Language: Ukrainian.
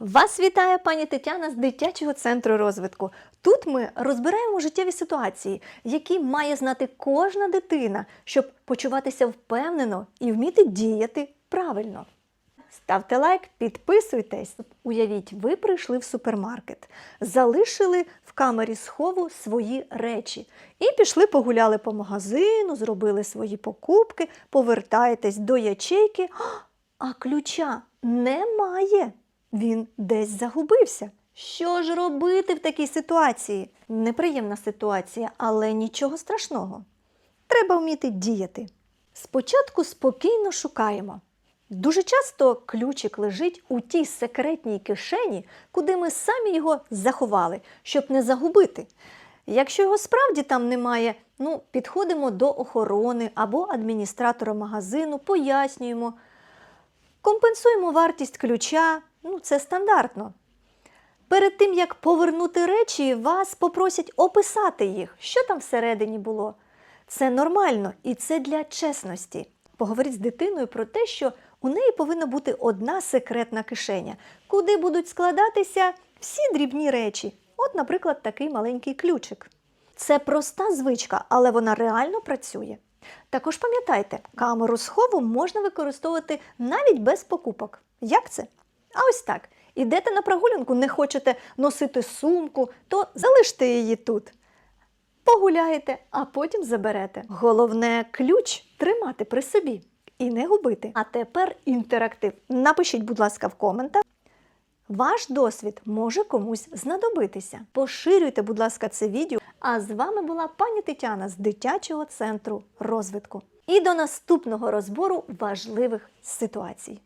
Вас вітає пані Тетяна з дитячого центру розвитку. Тут ми розбираємо життєві ситуації, які має знати кожна дитина, щоб почуватися впевнено і вміти діяти правильно. Ставте лайк, підписуйтесь. Уявіть, ви прийшли в супермаркет, залишили в камері схову свої речі і пішли погуляли по магазину, зробили свої покупки, повертаєтесь до ячейки, а ключа немає. Він десь загубився. Що ж робити в такій ситуації? Неприємна ситуація, але нічого страшного. Треба вміти діяти. Спочатку спокійно шукаємо. Дуже часто ключик лежить у тій секретній кишені, куди ми самі його заховали, щоб не загубити. Якщо його справді там немає, ну, підходимо до охорони або адміністратора магазину, пояснюємо, компенсуємо вартість ключа, ну, це стандартно. Перед тим, як повернути речі, вас попросять описати їх, що там всередині було. Це нормально і це для чесності. Поговоріть з дитиною про те, що у неї повинна бути одна секретна кишеня, куди будуть складатися всі дрібні речі. От, наприклад, такий маленький ключик. Це проста звичка, але вона реально працює. Також пам'ятайте, камеру схову можна використовувати навіть без покупок. Як це? А ось так. Ідете на прогулянку, не хочете носити сумку, то залиште її тут. Погуляєте, а потім заберете. Головне ключ тримати при собі і не губити. А тепер інтерактив. Напишіть, будь ласка, в коментах. Ваш досвід може комусь знадобитися. Поширюйте, будь ласка, це відео. А з вами була пані Тетяна з дитячого центру розвитку. І до наступного розбору важливих ситуацій.